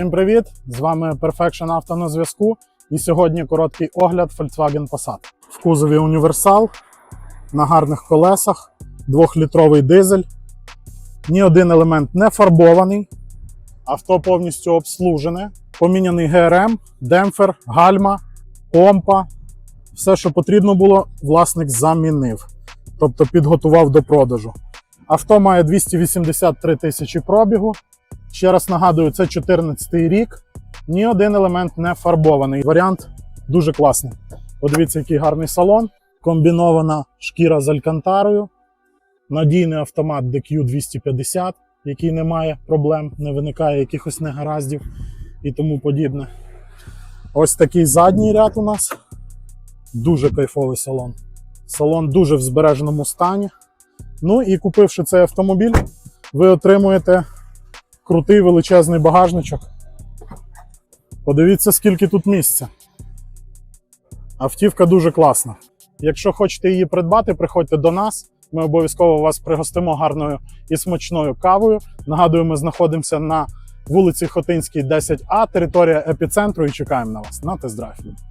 Всім привіт! З вами Perfection Auto на зв'язку. І сьогодні короткий огляд Volkswagen Passat. В кузові універсал на гарних колесах, 2-літровий дизель. Ні один елемент не фарбований. Авто повністю обслужене. Поміняний ГРМ, демпфер, гальма, помпа. Все, що потрібно було, власник замінив. Тобто підготував до продажу. Авто має 283 тисячі пробігу. Ще раз нагадую, це 14 рік. Ні один елемент не фарбований. Варіант дуже класний. Подивіться, який гарний салон. Комбінована шкіра з алькантарою. Надійний автомат DQ250, який не має проблем, не виникає якихось негараздів і тому подібне. Ось такий задній ряд у нас. Дуже кайфовий салон. Салон дуже в збереженому стані. Ну і купивши цей автомобіль, ви отримуєте крутий величезний багажничок. Подивіться, скільки тут місця. Автівка дуже класна. Якщо хочете її придбати, приходьте до нас. Ми обов'язково вас пригостимо гарною і смачною кавою. Нагадую, ми знаходимося на вулиці Хотинській, 10А, територія епіцентру і чекаємо на вас на тест-драйв.